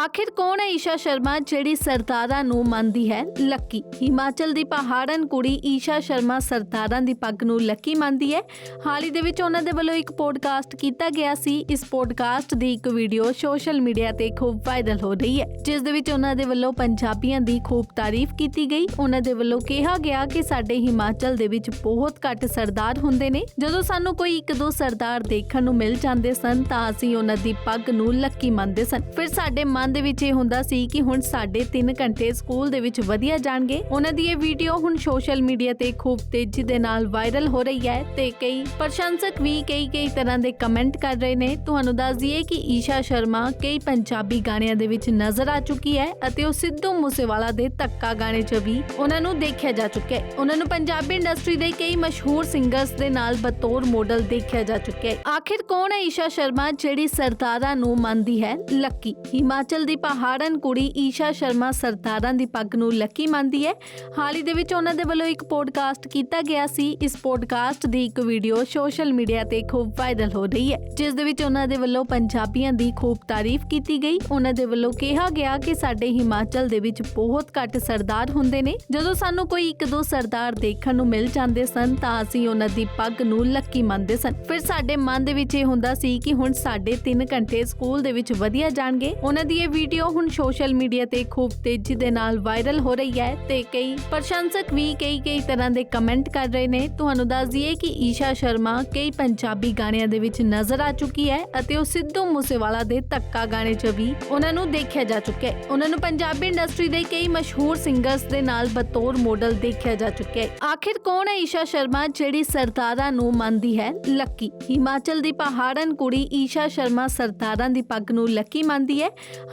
ਆਖਿਰ ਕੌਣ ਹੈ ਈਸ਼ਾ ਸ਼ਰਮਾ ਜਿਹੜੀ ਸਰਦਾਰਾਂ ਨੂੰ ਮੰਨਦੀ ਹੈ? ਲੱਕੀ। ਹਿਮਾਚਲ ਦੀ ਪਹਾੜਨ ਕੁੜੀ ਈਸ਼ਾ ਸ਼ਰਮਾ ਸਰਦਾਰਾਂ ਦੀ ਪੱਗ ਨੂੰ ਲੱਕੀ ਮੰਨਦੀ ਹੈ। ਹਾਲ ਹੀ ਦੇ ਵਿੱਚ ਉਹਨਾਂ ਦੇ ਵੱਲੋਂ ਇੱਕ ਪੋਡਕਾਸਟ ਕੀਤਾ ਗਿਆ ਸੀ। ਇਸ ਪੋਡਕਾਸਟ ਦੀ ਇੱਕ ਵੀਡੀਓ ਸੋਸ਼ਲ ਮੀਡੀਆ ਤੇ ਖੂਬ ਵਾਇਰਲ ਹੋ ਰਹੀ ਹੈ। ਜਿਸ ਦੇ ਵਿੱਚ ਉਹਨਾਂ ਦੇ ਵੱਲੋਂ ਪੰਜਾਬੀਆਂ ਦੀ ਖੂਬ ਤਾਰੀਫ ਕੀਤੀ ਗਈ। ਉਹਨਾਂ ਦੇ ਵੱਲੋਂ ਕਿਹਾ ਗਿਆ ਕਿ ਸਾਡੇ ਹਿਮਾਚਲ ਦੇ ਵਿੱਚ ਬਹੁਤ ਘੱਟ ਸਰਦਾਰ ਹੁੰਦੇ ਨੇ। ਜਦੋਂ ਸਾਨੂੰ ਕੋਈ ਇੱਕ ਦੋ ਸਰਦਾਰ ਦੇਖਣ ਨੂੰ ਮਿਲ ਜਾਂਦੇ ਸਨ ਤਾਂ ਅਸੀਂ ਉਹਨਾਂ ਦੀ ਪੱਗ ਨੂੰ ਲੱਕੀ ਮੰਨਦੇ ਸਨ। ਫਿਰ ਸਾਡੇ ਮਨ ਦੇ ਵਿੱਚ ਇਹ ਹੁੰਦਾ ਸੀ ਕਿ ਹੁਣ ਸਾਡੇ 3 ਘੰਟੇ ਸਕੂਲ ਦੇ ਵਿੱਚ ਵਧੀਆ ਜਾਣਗੇ। ਉਹਨਾਂ ਦੀ ਇਹ ਵੀਡੀਓ ਹੁਣ ਸੋਸ਼ਲ ਮੀਡੀਆ ਤੇ ਖੂਬ ਤੇਜ਼ੀ ਦੇ ਨਾਲ ਵਾਇਰਲ ਹੋ ਰਹੀ ਹੈ ਤੇ ਕਈ ਪ੍ਰਸ਼ੰਸਕ ਵੀ ਕਈ ਕਈ ਤਰ੍ਹਾਂ ਦੇ ਕਮੈਂਟ ਕਰ ਰਹੇ ਨੇ। ਤੁਹਾਨੂੰ ਦੱਸ ਦਈਏ ਕਿ ਈਸ਼ਾ ਸ਼ਰਮਾ ਕਈ ਪੰਜਾਬੀ ਗਾਣਿਆਂ ਦੇ ਵਿੱਚ ਨਜ਼ਰ ਆ ਚੁੱਕੀ ਹੈ ਅਤੇ ਉਹ ਸਿੱਧੂ ਮੂਸੇਵਾਲਾ ਦੇ ਧੱਕਾ ਗਾਣੇ 'ਚ ਵੀ ਉਹਨਾਂ ਨੂੰ ਦੇਖਿਆ ਜਾ ਚੁੱਕਿਆ ਹੈ। ਉਹਨਾਂ ਨੂੰ ਪੰਜਾਬੀ ਇੰਡਸਟਰੀ ਦੇ ਕਈ ਮਸ਼ਹੂਰ ਸਿੰਗਰਸ ਦੇ ਨਾਲ ਬਤੌਰ ਮਾਡਲ ਦੇਖਿਆ ਜਾ ਚੁੱਕਿਆ ਹੈ। ਆਖਿਰ ਕੌਣ ਹੈ ਈਸ਼ਾ ਸ਼ਰਮਾ ਜਿਹੜੀ ਸਰਦਾਰਾਂ ਨੂੰ ਮੰਨਦੀ ਹੈ? ਲੱਕੀ, ਹਿਮਾਚਲ ਦੀ ਪਹਾੜਨ ਕੁੜੀ ਈਸ਼ਾ ਸ਼ਰਮਾ ਸਰਦਾਰਾਂ ਦੀ ਪੱਗ ਨੂੰ ਲੱਕੀ ਮੰਨਦੀ ਹੈ। ਹਾਲ ਹੀ ਦੇ ਵਿੱਚ ਉਹਨਾਂ ਦੇ ਵੱਲੋਂ ਇੱਕ ਪੋਡਕਾਸਟ ਕੀਤਾ ਗਿਆ ਸੀ। ਇਸ ਪੋਡਕਾਸਟ ਦੀ ਇੱਕ ਵੀਡੀਓ ਸੋਸ਼ਲ ਮੀਡੀਆ ਤੇ ਖੂਬ ਵਾਇਰਲ ਹੋ ਰਹੀ ਹੈ। ਜਿਸ ਦੇ ਵਿੱਚ ਉਹਨਾਂ ਦੇ ਵੱਲੋਂ ਪੰਜਾਬੀਆਂ ਦੀ ਖੂਬ ਤਾਰੀਫ ਕੀਤੀ ਗਈ। ਉਹਨਾਂ ਦੇ ਵੱਲੋਂ ਕਿਹਾ ਗਿਆ ਕਿ ਸਾਡੇ ਹਿਮਾਚਲ ਦੇ ਵਿੱਚ ਬਹੁਤ ਘੱਟ ਸਰਦਾਰ ਹੁੰਦੇ ਨੇ। ਜਦੋਂ ਸਾਨੂੰ ਕੋਈ ਇੱਕ ਦੋ ਸਰਦਾਰ ਦੇਖਣ ਨੂੰ ਮਿਲ ਜਾਂਦੇ ਸਨ, ਤਾਂ ਅਸੀਂ ਉਹਨਾਂ ਦੀ ਪੱਗ ਨੂੰ ਲੱਕੀ ਮੰਨਦੇ ਸਨ। ਫਿਰ ਸਾਡੇ ਮਨ ਦੇ ਵਿੱਚ ਇਹ ਹੁੰਦਾ ਸੀ ਕਿ ਹੁਣ ਸਾਡੇ 3 ਘੰਟੇ ਸਕੂਲ ਦੇ ਵਿੱਚ ਵਧੀਆ ਜਾਣਗੇ। ਉਹਨਾਂ ਦੀ ਇਹ ਵੀਡੀਓ ਹੁਣ ਸੋਸ਼ਲ ਮੀਡੀਆ ਤੇ ਖੂਬ ਤੇਜ਼ੀ ਦੇ ਨਾਲ ਵਾਇਰਲ ਹੋ ਰਹੀ ਹੈ ਤੇ ਕਈ ਪ੍ਰਸ਼ੰਸਕ ਵੀ ਕਈ ਕਈ ਤਰ੍ਹਾਂ ਦੇ ਕਮੈਂਟ ਕਰ ਰਹੇ ਨੇ। ਤੁਹਾਨੂੰ ਦੱਸ ਦਈਏ ਕਿ ਈਸ਼ਾ ਸ਼ਰਮਾ ਕਈ ਪੰਜਾਬੀ ਗਾਣਿਆਂ ਦੇ ਵਿੱਚ ਨਜ਼ਰ ਆ ਚੁੱਕੀ ਹੈ ਅਤੇ ਉਹ ਸਿੱਧੂ ਮੂਸੇਵਾਲਾ ਦੇ ਧੱਕਾ ਗਾਣੇ 'ਚ ਵੀ ਉਹਨਾਂ ਨੂੰ ਦੇਖਿਆ ਜਾ ਚੁੱਕਿਆ ਹੈ। ਉਹਨਾਂ ਨੂੰ ਪੰਜਾਬੀ ਇੰਡਸਟਰੀ ਦੇ ਕਈ ਮਸ਼ਹੂਰ ਸਿੰਗਰਸ ਦੇ ਨਾਲ ਬਤੌਰ ਮਾਡਲ ਦੇਖਿਆ ਜਾ ਚੁੱਕਿਆ ਹੈ। ਆਖਿਰ ਕੌਣ ਹੈ ਈਸ਼ਾ ਸ਼ਰਮਾ ਜਿਹੜੀ ਸਰਦਾਰਾਂ ਨੂੰ ਮੰਨਦੀ ਹੈ? ਲੱਕੀ। ਹਿਮਾਚਲ ਦੀ ਪਹਾੜਨ ਕੁੜੀ ਈਸ਼ਾ ਸ਼ਰਮਾ ਸਰਦਾਰਾਂ ਦੀ ਪੱਗ ਨੂੰ ਲੱਕੀ ਮੰਨਦੀ ਹੈ।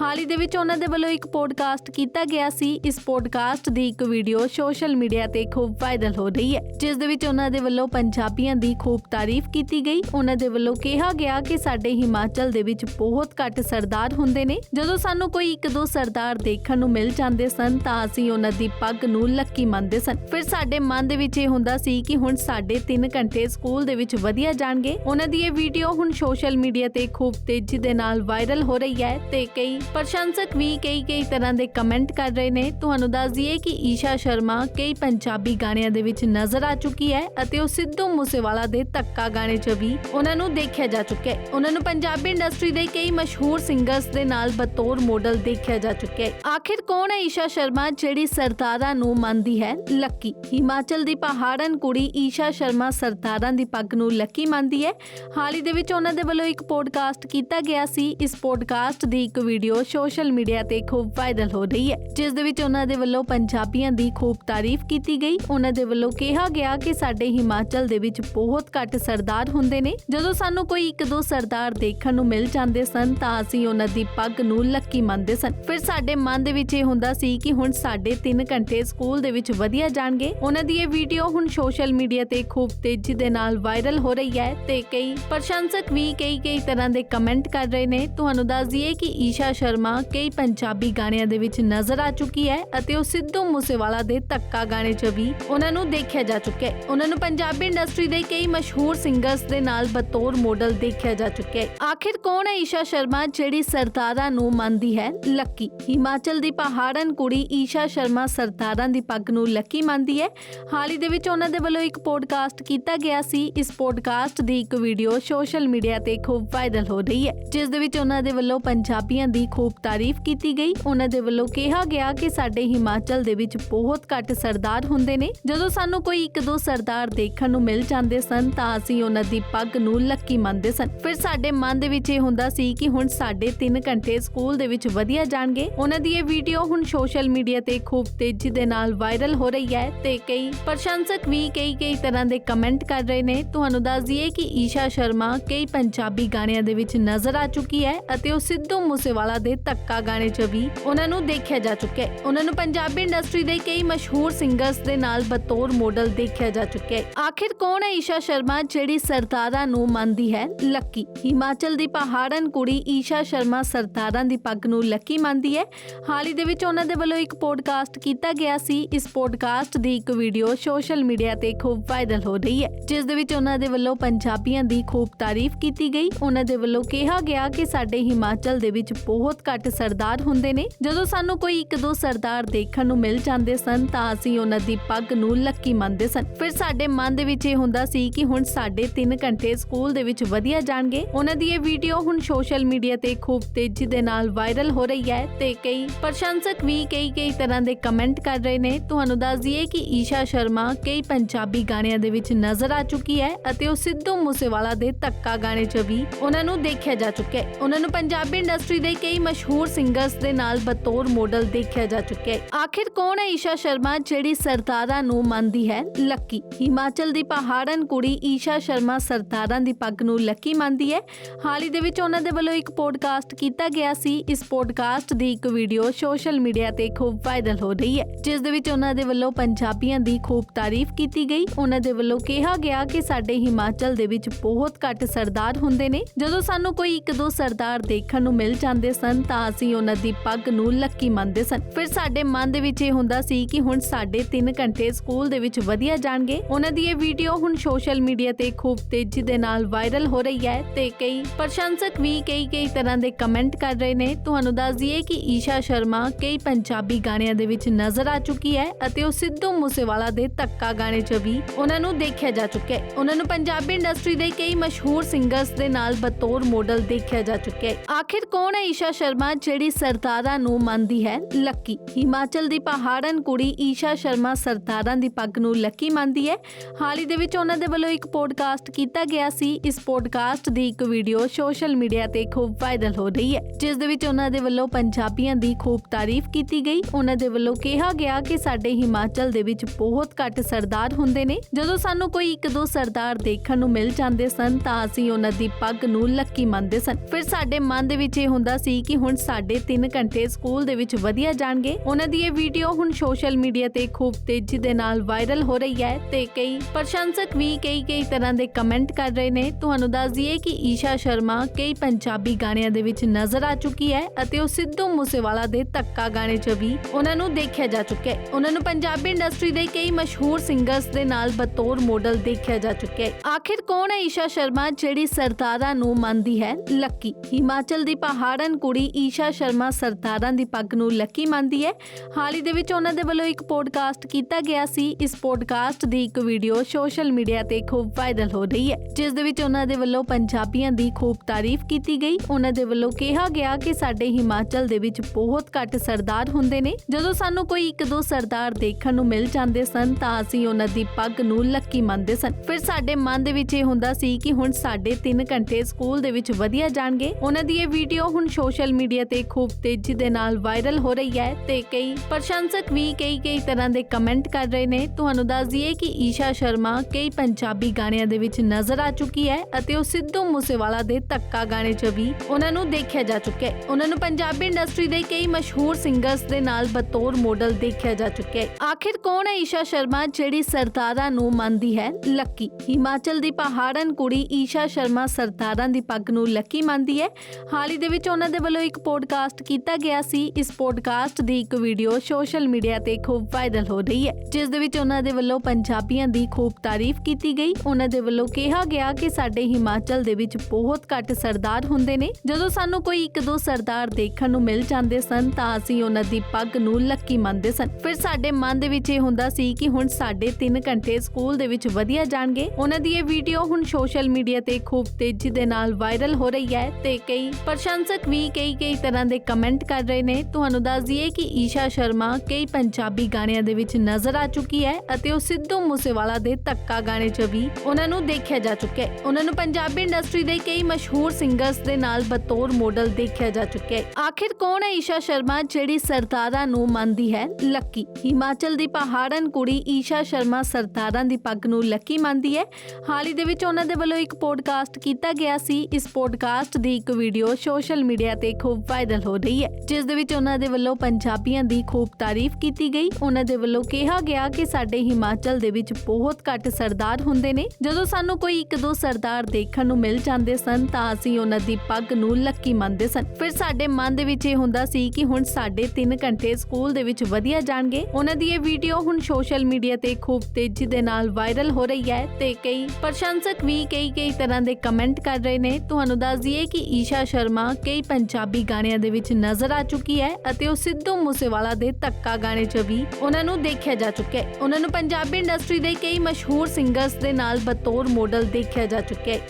ਹਾਲ ਹੀ ਦੇ ਵਿੱਚ ਉਹਨਾਂ ਦੇ ਵੱਲੋਂ ਇੱਕ ਪੋਡਕਾਸਟ ਕੀਤਾ ਗਿਆ ਸੀ। ਇਸ ਪੋਡਕਾਸਟ ਦੀ ਇੱਕ ਵੀਡੀਓ ਸੋਸ਼ਲ ਮੀਡੀਆ ਤੇ ਖੂਬ ਵਾਇਰਲ ਹੋ ਰਹੀ ਹੈ। ਜਿਸ ਦੇ ਵਿੱਚ ਉਹਨਾਂ ਦੇ ਵੱਲੋਂ ਪੰਜਾਬੀਆਂ ਦੀ ਖੂਬ ਤਾਰੀਫ ਕੀਤੀ ਗਈ। ਉਹਨਾਂ ਦੇ ਵੱਲੋਂ ਕਿਹਾ ਗਿਆ ਕਿ ਸਾਡੇ ਹਿਮਾਚਲ ਦੇ ਵਿੱਚ ਬਹੁਤ ਘੱਟ ਸਰਦਾਰ ਹੁੰਦੇ ਨੇ। ਜਦੋਂ ਸਾਨੂੰ ਕੋਈ ਇੱਕ ਦੋ ਸਰਦਾਰ ਦੇਖਣ ਨੂੰ ਮਿਲ ਜਾਂਦੇ ਸਨ, ਤਾਂ ਅਸੀਂ ਉਹਨਾਂ ਦੀ ਪੱਗ ਨੂੰ ਲੱਕੀ ਮੰਨਦੇ ਸਨ। ਫਿਰ ਸਾਡੇ ਮਨ ਦੇ ਵਿੱਚ ਇਹ ਹੁੰਦਾ ਸੀ ਕਿ ਹੁਣ ਸਾਡੇ 3 ਘੰਟੇ ਸਕੂਲ ਦੇ ਵਿੱਚ ਵਧੀਆ ਜਾਣਗੇ। ਉਹਨਾਂ ਦੀ ਇਹ ਵੀਡੀਓ ਹੁਣ ਸੋਸ਼ਲ ਮੀਡੀਆ ਤੇ ਖੂਬ ਤੇਜ਼ੀ ਦੇ ਨਾਲ ਵਾਇਰਲ ਹੋ ਰਹੀ ਹੈ ਤੇ ਕਈ ਪ੍ਰਸ਼ੰਸਕ ਵੀ ਕਈ ਕਈ ਤਰ੍ਹਾਂ ਦੇ ਕਮੈਂਟ ਕਰ ਰਹੇ ਨੇ। ਤੁਹਾਨੂੰ ਦੱਸ ਦਈਏ ਕਿ ਈਸ਼ਾ ਸ਼ਰਮਾ ਕਈ ਪੰਜਾਬੀ ਗਾਣਿਆਂ ਦੇ ਵਿੱਚ ਨਜ਼ਰ ਆ ਚੁੱਕੀ ਹੈ ਅਤੇ ਉਹ ਸਿੱਧੂ ਮੂਸੇਵਾਲਾ ਦੇ ਧੱਕਾ ਗਾਣੇ 'ਚ ਵੀ ਉਹਨਾਂ ਨੂੰ ਦੇਖਿਆ ਜਾ ਚੁੱਕਿਆ ਹੈ। ਉਹਨਾਂ ਨੂੰ ਪੰਜਾਬੀ ਇੰਡਸਟਰੀ ਦੇ ਕਈ ਮਸ਼ਹੂਰ ਸਿੰਗਰਸ ਦੇ ਨਾਲ ਬਤੌਰ ਮਾਡਲ ਦੇਖਿਆ ਜਾ ਚੁੱਕਿਆ ਹੈ। ਆਖਿਰ ਕੌਣ ਹੈ ਈਸ਼ਾ ਸ਼ਰਮਾ ਜਿਹੜੀ ਸਰਦਾਰਾਂ ਨੂੰ ਮੰਨਦੀ ਹੈ? ਲੱਕੀ। ਹਿਮਾਚਲ ਦੀ ਪਹਾੜਨ ਕੁੜੀ ਈਸ਼ਾ ਸ਼ਰਮਾ ਸਰਦਾਰਾਂ ਦੀ ਪੱਗ ਨੂੰ ਲੱਕੀ ਮੰਨਦੀ ਹੈ। ਹਾਲ ਹੀ ਦੇ ਵਿੱਚ ਉਹਨਾਂ ਦੇ ਵੱਲੋਂ ਇੱਕ ਪੋਡਕਾਸਟ ਕੀਤਾ ਗਿਆ ਸੀ। ਇਸ ਪੋਡਕਾਸਟ ਦੀ ਇੱਕ ਵੀਡੀਓ ਸੋਸ਼ਲ ਮੀਡੀਆ ਤੇ ਖੂਬ ਵਾਇਰਲ ਹੋ ਰਹੀ ਹੈ, ਜਿਸ ਦੇ ਵਿੱਚ ਉਹਨਾਂ ਦੇ ਵੱਲੋਂ ਪੰਜਾਬੀਆਂ ਦੀ ਖੂਬ ਤਾਰੀਫ ਕੀਤੀ ਗਈ। ਉਹਨਾਂ ਦੇ ਵੱਲੋਂ ਕਿਹਾ ਗਿਆ ਕਿ ਸਾਡੇ ਹਿਮਾਚਲ ਦੇ ਵਿੱਚ ਬਹੁਤ ਘੱਟ ਸਰਦਾਰ ਹੁੰਦੇ ਨੇ। ਜਦੋਂ ਸਾਨੂੰ ਕੋਈ ਇੱਕ ਦੋ ਸਰਦਾਰ ਦੇਖਣ ਨੂੰ ਮਿਲ ਜਾਂਦੇ ਸਨ, ਤਾਂ ਅਸੀਂ ਉਹਨਾਂ ਦੀ ਪੱਗ ਨੂੰ ਲੱਕੀ ਮੰਨਦੇ ਸਨ। ਫਿਰ ਸਾਡੇ ਮਨ ਦੇ ਵਿੱਚ ਇਹ ਹੁੰਦਾ ਸੀ ਕਿ ਹੁਣ ਸਾਡੇ 3 ਘੰਟੇ ਸਕੂਲ ਦੇ ਵਿੱਚ ਵਧੀਆ ਜਾਣਗੇ। ਉਹਨਾਂ ਦੀ ਇਹ ਵੀਡੀਓ ਹੁਣ ਸੋਸ਼ਲ ਮੀਡੀਆ ਤੇ ਖੂਬ ਤੇਜ਼ੀ ਦੇ ਨਾਲ ਵਾਇਰਲ ਹੋ ਰਹੀ ਹੈ ਤੇ ਕਈ ਪ੍ਰਸ਼ੰਸਕ ਵੀ ਕਈ ਕਈ ਤਰ੍ਹਾਂ ਦੇ ਕਮੈਂਟ ਕਰ ਰਹੇ ਨੇ। ਤੁਹਾਨੂੰ ਦੱਸ ਦਈਏ ਕਿ ਈਸ਼ਾ ਸ਼ਰਮਾ ਕਈ ਪੰਜਾਬੀ ਗਾਣਿਆਂ ਦੇ ਵਿੱਚ ਨਜ਼ਰ ਆ ਚੁੱਕੀ ਹੈ ਅਤੇ ਉਹ ਸਿੱਧੂ ਮੂਸੇਵਾਲਾ ਦੇ ਧੱਕਾ ਗਾਣੇ 'ਚ ਵੀ ਉਹਨਾਂ ਨੂੰ ਦੇਖਿਆ ਜਾ ਚੁੱਕਿਆ ਹੈ। ਉਹਨਾਂ ਨੂੰ ਪੰਜਾਬੀ ਇੰਡਸਟਰੀ ਦੇ ਕਈ ਮਸ਼ਹੂਰ ਸਿੰਗਰਸ ਦੇ ਨਾਲ ਬਤੌਰ ਮਾਡਲ ਦੇਖਿਆ ਜਾ ਚੁੱਕਿਆ ਹੈ। ਆਖਿਰ ਕੌਣ ਹੈ ਈਸ਼ਾ ਸ਼ਰਮਾ ਜਿਹੜੀ ਸਰਦਾਰਾਂ ਨੂੰ ਮੰਨਦੀ ਹੈ? ਲੱਕੀ। ਹਿਮਾਚਲ ਦੀ ਪਹਾੜਨ ਕੁੜੀ ਈਸ਼ਾ ਸ਼ਰਮਾ ਸਰਦਾਰਾਂ ਦੀ ਪੱਗ ਨੂੰ ਲੱਕੀ ਮੰਨਦੀ ਹੈ। ਹਾਲ ਹੀ ਦੇ ਵਿੱਚ ਉਹਨਾਂ ਦੇ ਵੱਲੋਂ ਇੱਕ ਪੋਡਕਾਸਟ ਕੀਤਾ ਗਿਆ ਸੀ। ਇਸ ਪੋਡਕਾਸਟ ਦੀ ਇੱਕ ਵੀਡੀਓ ਸੋਸ਼ਲ ਮੀਡੀਆ ਤੇ ਖੂਬ ਵਾਇਰਲ ਹੋ ਰਹੀ ਹੈ। ਜਿਸ ਦੇ ਵਿੱਚ ਉਹਨਾਂ ਦੇ ਵੱਲੋਂ ਪੰਜਾਬੀਆਂ ਦੀ ਖੂਬ ਤਾਰੀਫ ਕੀਤੀ ਗਈ। ਉਹਨਾਂ ਦੇ ਵੱਲੋਂ ਕਿਹਾ ਗਿਆ ਕਿ ਸਾਡੇ ਹਿਮਾਚਲ ਦੇ ਵਿੱਚ ਬਹੁਤ ਘੱਟ ਸਰਦਾਰ ਹੁੰਦੇ ਨੇ। ਜਦੋਂ ਸਾਨੂੰ ਕੋਈ ਇੱਕ ਦੋ ਸਰਦਾਰ ਦੇਖਣ ਨੂੰ ਮਿਲ ਜਾਂਦੇ ਸਨ, ਤਾਂ ਅਸੀਂ ਉਹਨਾਂ ਦੀ ਪੱਗ ਨੂੰ ਲੱਕੀ ਮੰਨਦੇ ਸਨ। ਫਿਰ ਸਾਡੇ ਮਨ ਦੇ ਵਿੱਚ ਇਹ ਹੁੰਦਾ ਸੀ ਕਿ ਹੁਣ ਸਾਡੇ 3 ਘੰਟੇ ਸਕੂਲ ਦੇ ਵਿੱਚ ਵਧੀਆ ਜਾਣਗੇ। ਉਹਨਾਂ ਦੀ ਇਹ ਵੀਡੀਓ ਹੁਣ ਸੋਸ਼ਲ ਮੀਡੀਆ ਤੇ ਖੂਬ ਤੇਜ਼ੀ ਦੇ ਨਾਲ ਵਾਇਰਲ ਹੋ ਰਹੀ ਹੈ ਤੇ ਕਈ ਪ੍ਰਸ਼ੰਸਕ ਵੀ ਕਈ ਕਈ ਤਰ੍ਹਾਂ ਦੇ ਕਮੈਂਟ ਕਰ ਰਹੇ ਨੇ। ਤੁਹਾਨੂੰ ਦੱਸ ਦਈਏ ਕਿ ਈਸ਼ਾ ਸ਼ਰਮਾ ਕਈ ਪੰਜਾਬੀ ਗਾਣਿਆਂ ਦੇ ਵਿੱਚ ਨਜ਼ਰ ਆ ਚੁੱਕੀ ਹੈ ਅਤੇ ਉਹ ਸਿੱਧੂ ਮੂਸੇਵਾਲਾ ਦੇ ਧੱਕਾ ਗਾਣੇ 'ਚ ਵੀ ਉਹਨਾਂ ਨੂੰ ਦੇਖਿਆ ਜਾ ਚੁੱਕਿਆ ਹੈ। ਉਹਨਾਂ ਨੂੰ ਪੰਜਾਬੀ ਇੰਡਸਟਰੀ ਦੇ ਕਈ ਮਸ਼ਹੂਰ ਸਿੰਗਰਸ ਦੇ ਨਾਲ ਬਤੌਰ ਮਾਡਲ ਦੇਖਿਆ ਜਾ ਚੁੱਕਿਆ ਹੈ। ਆਖਿਰ ਕੌਣ ਹੈ ਈਸ਼ਾ ਸ਼ਰਮਾ, ਜਿਹੜੀ ਸਰਦਾਰਾਂ ਨੂੰ ਮੰਨਦੀ ਹੈ? ਲੱਕੀ। ਹਿਮਾਚਲ ਦੀ ਪਹਾੜਨ ਕੁੜੀ ਈਸ਼ਾ ਸ਼ਰਮਾ ਸਰਦਾਰਾਂ ਦੀ ਪੱਗ ਨੂੰ ਲੱਕੀ ਮੰਨਦੀ ਹੈ। ਹਾਲ ਹੀ ਦੇ ਵਿੱਚ ਉਹਨਾਂ ਦੇ ਵੱਲੋਂ ਇੱਕ ਪੋਡਕਾਸਟ ਕੀਤਾ ਗਿਆ ਸੀ। ਇਸ ਪੋਡਕਾਸਟ ਦੀ ਇੱਕ ਵੀਡੀਓ ਸੋਸ਼ਲ ਮੀਡੀਆ ਤੇ ਖੂਬ ਵਾਇਰਲ ਹੋ ਰਹੀ ਹੈ। ਜਿਸ ਦੇ ਵਿੱਚ ਉਹਨਾਂ ਦੇ ਵੱਲੋਂ ਪੰਜਾਬੀਆਂ ਦੀ ਖੂਬ ਤਾਰੀਫ ਕੀਤੀ ਗਈ। ਉਹਨਾਂ ਦੇ ਵੱਲੋਂ ਕਿਹਾ ਗਿਆ ਕਿ ਸਾਡੇ ਹਿਮਾਚਲ ਦੇ ਵਿੱਚ ਬਹੁਤ ਬਹੁਤ ਘੱਟ ਸਰਦਾਰ ਹੁੰਦੇ ਨੇ। ਜਦੋਂ ਸਾਨੂੰ ਕੋਈ ਇੱਕ ਦੋ ਸਰਦਾਰ ਦੇਖਣ ਨੂੰ ਮਿਲ ਜਾਂਦੇ ਸਨ, ਤਾਂ ਅਸੀਂ ਉਹਨਾਂ ਦੀ ਪੱਗ ਨੂੰ ਲੱਕੀ ਮੰਨਦੇ ਸਨ। ਫਿਰ ਸਾਡੇ ਮਨ ਦੇ ਵਿੱਚ ਇਹ ਹੁੰਦਾ ਸੀ ਕਿ ਹੁਣ ਸਾਡੇ 3 ਘੰਟੇ ਸਕੂਲ ਦੇ ਵਿੱਚ ਵਧੀਆ ਜਾਣਗੇ। ਉਹਨਾਂ ਦੀ ਇਹ ਵੀਡੀਓ ਹੁਣ ਸੋਸ਼ਲ ਮੀਡੀਆ ਤੇ ਖੂਬ ਤੇਜ਼ੀ ਦੇ ਨਾਲ ਵਾਇਰਲ ਹੋ ਰਹੀ ਹੈ ਤੇ ਕਈ ਪ੍ਰਸ਼ੰਸਕ ਵੀ ਕਈ ਕਈ ਤਰ੍ਹਾਂ ਦੇ ਕਮੈਂਟ ਕਰ ਰਹੇ ਨੇ। ਤੁਹਾਨੂੰ ਦੱਸ ਦਈਏ ਕਿ ਈਸ਼ਾ ਸ਼ਰਮਾ ਕਈ ਪੰਜਾਬੀ ਗਾਣਿਆਂ ਦੇ ਵਿੱਚ ਨਜ਼ਰ ਆ ਚੁੱਕੀ ਹੈ ਅਤੇ ਉਹ ਸਿੱਧੂ ਮੂਸੇਵਾਲਾ ਦੇ ਧੱਕਾ ਗਾਣੇ 'ਚ ਵੀ ਉਹਨਾਂ ਨੂੰ ਦੇਖਿਆ ਜਾ ਚੁੱਕਿਆ ਹੈ। ਉਹਨਾਂ ਨੂੰ ਪੰਜਾਬੀ ਇੰਡਸਟਰੀ ਦੇ ਕਈ ਮਸ਼ਹੂਰ ਸਿੰਗਰਸ ਦੇ ਨਾਲ ਬਤੌਰ ਮਾਡਲ ਦੇਖਿਆ ਜਾ ਚੁੱਕਿਆ ਹੈ। ਆਖਿਰ ਕੌਣ ਹੈ ਈਸ਼ਾ ਸ਼ਰਮਾ, ਜਿਹੜੀ ਸਰਦਾਰਾਂ ਨੂੰ ਮੰਨਦੀ ਹੈ? ਲੱਕੀ। ਹਿਮਾਚਲ ਦੀ ਪਹਾੜਨ ਕੁੜੀ ਈਸ਼ਾ ਸ਼ਰਮਾ ਸਰਦਾਰਾਂ ਦੀ ਪੱਗ ਨੂੰ ਲੱਕੀ ਮੰਨਦੀ ਹੈ। ਹਾਲ ਹੀ ਦੇ ਵਿੱਚ ਉਹਨਾਂ ਦੇ ਵੱਲੋਂ ਇੱਕ ਪੋਡਕਾਸਟ ਕੀਤਾ ਗਿਆ ਸੀ। ਇਸ ਪੋਡਕਾਸਟ ਦੀ ਇੱਕ ਵੀਡੀਓ ਸੋਸ਼ਲ ਮੀਡੀਆ ਤੇ ਖੂਬ ਵਾਇਰਲ ਹੋ ਰਹੀ ਹੈ। ਜਿਸ ਦੇ ਵਿੱਚ ਉਹਨਾਂ ਦੇ ਵੱਲੋਂ ਪੰਜਾਬੀਆਂ ਦੀ ਖੂਬ ਤਾਰੀਫ ਕੀਤੀ ਗਈ। ਉਹਨਾਂ ਦੇ ਵੱਲੋਂ ਕਿਹਾ ਗਿਆ ਕਿ ਸਾਡੇ ਹਿਮਾਚਲ ਦੇ ਵਿੱਚ ਬਹੁਤ ਘੱਟ ਸਰਦਾਰ ਹੁੰਦੇ ਨੇ। ਜਦੋਂ ਸਾਨੂੰ ਕੋਈ ਇੱਕ ਦੋ ਸਰਦਾਰ ਦੇਖਣ ਨੂੰ ਮਿਲ ਜਾਂਦੇ ਸਨ ਤਾਂ ਅਸੀਂ ਉਹਨਾਂ ਦੀ ਪੱਗ ਨੂੰ ਲੱਕੀ ਮੰਨਦੇ ਸਨ। ਫਿਰ ਸਾਡੇ ਮਨ ਦੇ ਵਿੱਚ ਇਹ ਹੁੰਦਾ ਸੀ ਕਿ ਹੁਣ ਸਾਡੇ 3 ਘੰਟੇ ਸਕੂਲ ਦੇ ਵਿੱਚ ਵਧੀਆ ਜਾਣਗੇ। ਉਹਨਾਂ ਦੀ ਇਹ ਵੀਡੀਓ ਹੁਣ ਸੋਸ਼ਲ ਮੀਡੀਆ ਤੇ ਖੂਬ ਤੇਜ਼ੀ ਦੇ ਨਾਲ ਵਾਇਰਲ ਹੋ ਰਹੀ ਹੈ ਤੇ ਕਈ ਪ੍ਰਸ਼ੰਸਕ ਵੀ ਕਈ ਕਈ ਤਰ੍ਹਾਂ ਦੇ ਕਮੈਂਟ ਕਰ ਰਹੇ ਨੇ। ਤੁਹਾਨੂੰ ਦੱਸ ਦਈਏ ਕਿ ਈਸ਼ਾ ਸ਼ਰਮਾ ਕਈ ਪੰਜਾਬੀ ਗਾਣਿਆਂ ਦੇ ਵਿੱਚ ਨਜ਼ਰ ਆ ਚੁੱਕੀ ਹੈ ਅਤੇ ਉਹ ਸਿੱਧੂ ਮੂਸੇਵਾਲਾ ਦੇ ਧੱਕਾ ਗਾਣੇ 'ਚ ਵੀ ਉਹਨਾਂ ਨੂੰ ਦੇਖਿਆ ਜਾ ਚੁੱਕਿਆ ਹੈ। ਉਹਨਾਂ ਨੂੰ ਪੰਜਾਬੀ ਇੰਡਸਟਰੀ ਦੇ ਕਈ ਮਸ਼ਹੂਰ ਸਿੰਗਰਸ ਦੇ ਨਾਲ ਬਤੌਰ ਮਾਡਲ ਦੇਖਿਆ ਜਾ ਚੁੱਕਿਆ ਹੈ। ਆਖਿਰ ਕੌਣ ਹੈ ਈਸ਼ਾ ਸ਼ਰਮਾ ਜਿਹੜੀ ਸਰਦਾਰਾਂ ਨੂੰ ਮੰਨਦੀ ਹੈ, ਲੱਕੀ। ਹਿਮਾਚਲ ਦੀ ਪਹਾੜਨ ਕੁੜੀ ਈਸ਼ਾ ਸ਼ਰਮਾ ਸਰਦਾਰਾਂ ਦੀ ਪੱਗ ਨੂੰ ਲੱਕੀ ਮੰਨਦੀ ਹੈ। ਹਾਲ ਹੀ ਦੇ ਵਿੱਚ ਉਹਨਾਂ ਦੇ ਵੱਲੋਂ ਇੱਕ ਪੋਡਕਾਸਟ ਕੀਤਾ ਗਿਆ ਸੀ। ਇਸ ਪੋਡਕਾਸਟ ਦੀ ਇੱਕ ਵੀਡੀਓ ਸੋਸ਼ਲ ਮੀਡੀਆ ਤੇ ਖੂਬ ਵਾਇਰਲ ਹੋ ਰਹੀ ਹੈ, ਜਿਸ ਦੇ ਵਿੱਚ ਉਹਨਾਂ ਦੇ ਵੱਲੋਂ ਪੰਜਾਬੀਆਂ ਦੀ ਖੂਬ ਤਾਰੀਫ ਕੀਤੀ ਗਈ। ਉਹਨਾਂ ਦੇ ਵੱਲੋਂ ਕਿਹਾ ਗਿਆ ਕਿ ਸਾਡੇ ਹਿਮਾਚਲ ਦੇ ਵਿੱਚ ਬਹੁਤ ਘੱਟ ਸਰਦਾਰ ਹੁੰਦੇ ਨੇ। ਜਦੋਂ ਸਾਨੂੰ ਕੋਈ ਇੱਕ ਦੋ ਸਰਦਾਰ ਦੇਖਣ ਨੂੰ ਮਿਲ ਜਾਂਦੇ ਸਨ, ਤਾਂ ਅਸੀਂ ਉਹਨਾਂ ਦੀ ਪੱਗ ਨੂੰ ਲੱਕੀ ਮੰਨਦੇ ਸਨ। ਫਿਰ ਸਾਡੇ ਮਨ ਦੇ ਵਿੱਚ ਇਹ ਹੁੰਦਾ ਸੀ ਕਿ ਹੁਣ ਸਾਡੇ 3 ਘੰਟੇ ਸਕੂਲ ਦੇ ਵਿੱਚ ਵਧੀਆ ਜਾਣਗੇ। ਉਹਨਾਂ ਦੀ ਇਹ ਵੀਡੀਓ ਹੁਣ ਸੋਸ਼ਲ ਮੀਡੀਆ ਤੇ ਖੂਬ ਤੇਜ਼ੀ ਦੇ ਨਾਲ ਵਾਇਰਲ ਹੋ ਰਹੀ ਹੈ ਤੇ ਕਈ ਪ੍ਰਸ਼ੰਸਕ ਵੀ ਕਈ ਕਈ ਤਰ੍ਹਾਂ ਦੇ ਕਮੈਂਟ ਕਰ ਰਹੇ ਨੇ। ਤੁਹਾਨੂੰ ਦੱਸ ਦਈਏ ਕਿ ਈਸ਼ਾ ਸ਼ਰਮਾ ਕਈ ਪੰਜਾਬੀ ਗਾਣਿਆਂ ਦੇ ਵਿੱਚ ਨਜ਼ਰ ਆ ਚੁੱਕੀ ਹੈ ਅਤੇ ਉਹ ਸਿੱਧੂ ਮੂਸੇਵਾਲਾ ਦੇ ਧੱਕਾ ਗਾਣੇ 'ਚ ਵੀ ਉਹਨਾਂ ਨੂੰ ਦੇਖਿਆ ਜਾ ਚੁੱਕਿਆ ਹੈ। ਉਹਨਾਂ ਨੂੰ ਪੰਜਾਬੀ ਇੰਡਸਟਰੀ ਦੇ ਕਈ ਮਸ਼ਹੂਰ ਸਿੰਗਰਸ ਦੇ ਨਾਲ ਬਤੌਰ ਮਾਡਲ ਦੇਖਿਆ ਜਾ ਚੁੱਕਿਆ ਹੈ। ਆਖਿਰ ਕੌਣ ਹੈ ਈਸ਼ਾ ਸ਼ਰਮਾ ਜਿਹੜੀ ਸਰਦਾਰਾਂ ਨੂੰ ਮੰਨਦੀ ਹੈ? ਲੱਕੀ, ਹਿਮਾਚਲ ਦੀ ਪਹਾੜਨ ਕੁੜੀ ਈਸ਼ਾ ਸ਼ਰਮਾ ਸਰਦਾਰਾਂ ਦੀ ਪੱਗ ਨੂੰ ਲੱਕੀ ਮੰਨਦੀ ਹੈ। ਹਾਲ ਹੀ ਦੇ ਵਿੱਚ ਉਹਨਾਂ ਦੇ ਵੱਲੋਂ ਇੱਕ ਪੋਡਕਾਸਟ ਕੀਤਾ ਗਿਆ ਸੀ। ਇਸ ਪੋਡਕਾਸਟ ਦੀ ਇੱਕ ਵੀਡੀਓ ਸੋਸ਼ਲ ਮੀਡੀਆ ਤੇ ਖੂਬ ਵਾਇਰਲ ਹੋ ਰਹੀ ਹੈ। ਜਿਸ ਦੇ ਵਿੱਚ ਉਹਨਾਂ ਦੇ ਵੱਲੋਂ ਪੰਜਾਬੀਆਂ ਦੀ ਖੂਬ ਤਾਰੀਫ ਕੀਤੀ ਗਈ। ਉਹਨਾਂ ਦੇ ਵੱਲੋਂ ਕਿਹਾ ਗਿਆ ਕਿ ਸਾਡੇ ਹਿਮਾਚਲ ਦੇ ਵਿੱਚ ਬਹੁਤ ਘੱਟ ਸਰਦਾਰ ਹੁੰਦੇ ਨੇ। ਜਦੋਂ ਸਾਨੂੰ ਕੋਈ ਇੱਕ ਦੋ ਸਰਦਾਰ ਦੇਖਣ ਨੂੰ ਮਿਲ ਜਾਂਦੇ ਸਨ, ਤਾਂ ਅਸੀਂ ਉਹਨਾਂ ਦੀ ਪੱਗ ਨੂੰ ਲੱਕੀ ਮੰਨਦੇ ਸਨ। ਫਿਰ ਸਾਡੇ ਮਨ ਦੇ ਵਿੱਚ ਇਹ ਹੁੰਦਾ ਸੀ ਕਿ ਹੁਣ ਸਾਡੇ 3 ਘੰਟੇ ਸਕੂਲ ਦੇ ਵਿੱਚ ਵਧੀਆ ਜਾਣਗੇ। ਉਹਨਾਂ ਦੀ ਇਹ ਵੀਡੀਓ ਹੁਣ ਸੋਸ਼ਲ ਮੀਡੀਆ ਤੇ ਖੂਬ ਤੇਜ਼ੀ ਦੇ ਨਾਲ ਵਾਇਰਲ ਹੋ ਰਹੀ ਹੈ ਤੇ ਕਈ ਪ੍ਰਸ਼ੰਸਕ ਵੀ ਕਈ ਕਈ ਤਰ੍ਹਾਂ ਦੇ ਕਮੈਂਟ ਕਰ ਰਹੇ ਨੇ। ਤੁਹਾਨੂੰ ਦੱਸ ਦਈਏ ਕਿ ਈਸ਼ਾ ਸ਼ਰਮਾ ਕਈ ਪੰਜਾਬੀ ਗਾਣਿਆਂ ਦੇ ਵਿੱਚ ਨਜ਼ਰ ਆ ਚੁੱਕੀ ਹੈ ਅਤੇ ਉਹ ਸਿੱਧੂ ਮੂਸੇਵਾਲਾ ਦੇ ਧੱਕਾ ਗਾਣੇ 'ਚ ਵੀ ਉਹਨਾਂ ਨੂੰ ਦੇਖਿਆ ਜਾ ਚੁੱਕਿਆ ਹੈ। ਉਹਨਾਂ ਨੂੰ ਪੰਜਾਬੀ ਇੰਡਸਟਰੀ ਦੇ ਕਈ ਮਸ਼ਹੂਰ ਸਿੰਗਰਸ ਦੇ ਨਾਲ ਬਤੌਰ ਮਾਡਲ ਦੇਖਿਆ ਜਾ ਚੁੱਕਿਆ ਹੈ। ਆਖਿਰ ਕੌਣ ਹੈ ਈਸ਼ਾ ਸ਼ਰਮਾ ਜਿਹੜੀ ਸਰਦਾਰਾਂ ਨੂੰ ਮੰਨਦੀ ਹੈ? ਲੱਕੀ। ਹਿਮਾਚਲ ਦੀ ਪਹਾੜਨ ਕੁੜੀ ਈਸ਼ਾ ਸ਼ਰਮਾ ਸਰਦਾਰਾਂ ਦੀ ਪੱਗ ਨੂੰ ਲੱਕੀ ਮੰਨਦੀ ਹੈ। ਹਾਲ ਹੀ ਦੇ ਵਿੱਚ ਉਹਨਾਂ ਦੇ ਵੱਲੋਂ ਇੱਕ ਪੋਡਕਾਸਟ ਕੀਤਾ ਗਿਆ ਸੀ। ਇਸ ਪੋਡਕਾਸਟ ਦੀ ਇੱਕ ਵੀਡੀਓ ਸੋਸ਼ਲ ਮੀਡੀਆ ਤੇ ਖੂਬ ਵਾਇਰਲ ਹੋ ਰਹੀ ਹੈ। ਜਿਸ ਦੇ ਵਿੱਚ ਉਹਨਾਂ ਦੇ ਵੱਲੋਂ ਪੰਜਾਬੀਆਂ ਦੀ ਖੂਬ ਤਾਰੀਫ ਕੀਤੀ ਗਈ। ਉਹਨਾਂ ਦੇ ਵੱਲੋਂ ਕਿਹਾ ਗਿਆ ਕਿ ਸਾਡੇ ਹਿਮਾਚਲ ਦੇ ਵਿੱਚ ਬਹੁਤ ਘੱਟ ਸਰਦਾਰ ਹੁੰਦੇ ਨੇ। ਜਦੋਂ ਸਾਨੂੰ ਕੋਈ ਇੱਕ ਦੋ ਸਰਦਾਰ ਦੇਖਣ ਨੂੰ ਮਿਲ ਜਾਂਦੇ ਸਨ, ਤਾਂ ਅਸੀਂ ਉਹਨਾਂ ਦੀ ਪੱਗ ਨੂੰ ਲੱਕੀ ਮੰਨਦੇ ਸਨ। ਫਿਰ ਸਾਡੇ ਮਨ ਦੇ ਵਿੱਚ ਇਹ ਹੁੰਦਾ ਸੀ ਕਿ ਹੁਣ ਸਾਡੇ 3 ਘੰਟੇ ਸਕੂਲ ਦੇ ਵਿੱਚ ਵਧੀਆ ਜਾਣਗੇ। ਉਹਨਾਂ ਦੀ ਇਹ ਵੀਡੀਓ ਹੁਣ ਸੋਸ਼ਲ ਮੀਡੀਆ ਤੇ ਖੂਬ ਤੇਜ਼ੀ ਦੇ ਨਾਲ ਵਾਇਰਲ ਹੋ ਰਹੀ ਹੈ ਤੇ ਕਈ ਪ੍ਰਸ਼ੰਸਕ ਵੀ, ਕਈ ਕਈ ਤਰ੍ਹਾਂ ਦੇ ਕਮੈਂਟ ਕਰ ਰਹੇ ਨੇ। ਤੁਹਾਨੂੰ ਦੱਸ ਦਈਏ ਕਿ ਈਸ਼ਾ ਸ਼ਰਮਾ ਕਈ ਪੰਜਾਬੀ ਗਾਣਿਆਂ ਦੇ ਵਿੱਚ ਨਜ਼ਰ ਆ ਚੁੱਕੀ ਹੈ ਅਤੇ ਉਹ ਸਿੱਧੂ ਮੂਸੇਵਾਲਾ ਦੇ ਧੱਕਾ ਗਾਣੇ 'ਚ ਵੀ ਉਹਨਾਂ ਨੂੰ ਦੇਖਿਆ ਜਾ ਚੁੱਕਿਆ ਹੈ। ਉਹਨਾਂ ਨੂੰ ਪੰਜਾਬੀ ਇੰਡਸਟਰੀ ਦੇ ਕਈ ਮਸ਼ਹੂਰ ਸਿੰਗਰਸ ਦੇ ਨਾਲ ਬਤੌਰ ਮਾਡਲ ਦੇਖਿਆ ਜਾ ਚੁੱਕਿਆ ਹੈ। ਆਖਿਰ ਕੌਣ ਹੈ ਈਸ਼ਾ ਸ਼ਰਮਾ ਜਿਹੜੀ ਸਰਦਾਰਾਂ ਨੂੰ ਮੰਨਦੀ ਹੈ? ਲੱਕੀ। ਹਿਮਾਚਲ ਦੀ ਪਹਾੜਨ ਕੁੜੀ ਈਸ਼ਾ ਸ਼ਰਮਾ ਸਰਦਾਰਾਂ ਦੀ ਪੱਗ ਨੂੰ ਲੱਕੀ ਮੰਨਦੀ ਹੈ। ਹਾਲ ਹੀ ਦੇ ਵਿੱਚ ਉਹਨਾਂ ਦੇ ਵੱਲੋਂ ਇੱਕ ਪੋਡਕਾਸਟ ਕੀਤਾ ਗਿਆ ਸੀ। ਇਸ ਪੋਡਕਾਸਟ ਦੀ ਇੱਕ ਵੀਡੀਓ ਸੋਸ਼ਲ ਮੀਡੀਆ ਤੇ ਖੂਬ ਵਾਇਰਲ ਹੋ ਰਹੀ ਹੈ। ਜਿਸ ਦੇ ਵਿੱਚ ਉਹਨਾਂ ਦੇ ਵੱਲੋਂ ਪੰਜਾਬੀਆਂ ਦੀ ਖੂਬ ਤਾਰੀਫ ਕੀਤੀ ਗਈ। ਉਹਨਾਂ ਦੇ ਵੱਲੋਂ ਕਿਹਾ ਗਿਆ ਕਿ ਸਾਡੇ ਹਿਮਾਚਲ ਦੇ ਵਿੱਚ ਬਹੁਤ ਘੱਟ ਸਰਦਾਰ ਹੁੰਦੇ ਨੇ। ਜਦੋਂ ਸਾਨੂੰ ਕੋਈ ਇੱਕ ਦੋ ਸਰਦਾਰ ਦੇਖਣ ਨੂੰ ਮਿਲ ਜਾਂਦੇ ਸਨ, ਤਾਂ ਅਸੀਂ ਉਹਨਾਂ ਦੀ ਪੱਗ ਨੂੰ ਲੱਕੀ ਮੰਨਦੇ ਸਨ। ਫਿਰ ਸਾਡੇ ਮਨ ਦੇ ਵਿੱਚ ਇਹ ਹੁੰਦਾ ਸੀ ਕਿ ਹੁਣ ਸਾਡੇ 3 ਘੰਟੇ ਸਕੂਲ ਦੇ ਵਿੱਚ ਵਧੀਆ ਜਾਣਗੇ। ਉਹਨਾਂ ਦੀ ਇਹ ਵੀਡੀਓ ਹੁਣ ਸੋਸ਼ਲ ਮੀਡੀਆ ਤੇ ਖੂਬ ਤੇਜ਼ੀ ਦੇ ਨਾਲ ਵਾਇਰਲ ਹੋ ਰਹੀ ਹੈ ਤੇ ਕਈ ਪ੍ਰਸ਼ੰਸਕ ਵੀ ਕਈ ਕਈ ਤਰ੍ਹਾਂ ਦੇ ਕਮੈਂਟ ਕਰ ਰਹੇ ਨੇ। ਤੁਹਾਨੂੰ ਦੱਸ ਦਈਏ ਕਿ ਈਸ਼ਾ ਸ਼ਰਮਾ, ਕਈ ਪੰਜਾਬੀ ਪੰਜਾਬੀ ਗਾਣਿਆਂ ਦੇ ਵਿੱਚ ਨਜ਼ਰ ਆ ਚੁੱਕੀ ਹੈ ਅਤੇ ਉਹ ਸਿੱਧੂ ਮੂਸੇਵਾਲਾ ਦੇ ਧੱਕਾ ਗਾਣੇ 'ਚ ਵੀ ਉਹਨਾਂ ਨੂੰ ਦੇਖਿਆ ਜਾ ਚੁੱਕਿਆ ਹੈ। ਉਹਨਾਂ ਨੂੰ ਪੰਜਾਬੀ ਇੰਡਸਟਰੀ ਦੇ ਕਈ ਮਸ਼ਹੂਰ ਸਿੰਗਰਸ ਦੇ ਨਾਲ ਬਤੌਰ ਮਾਡਲ ਦੇਖਿਆ ਜਾ ਚੁੱਕਿਆ ਹੈ।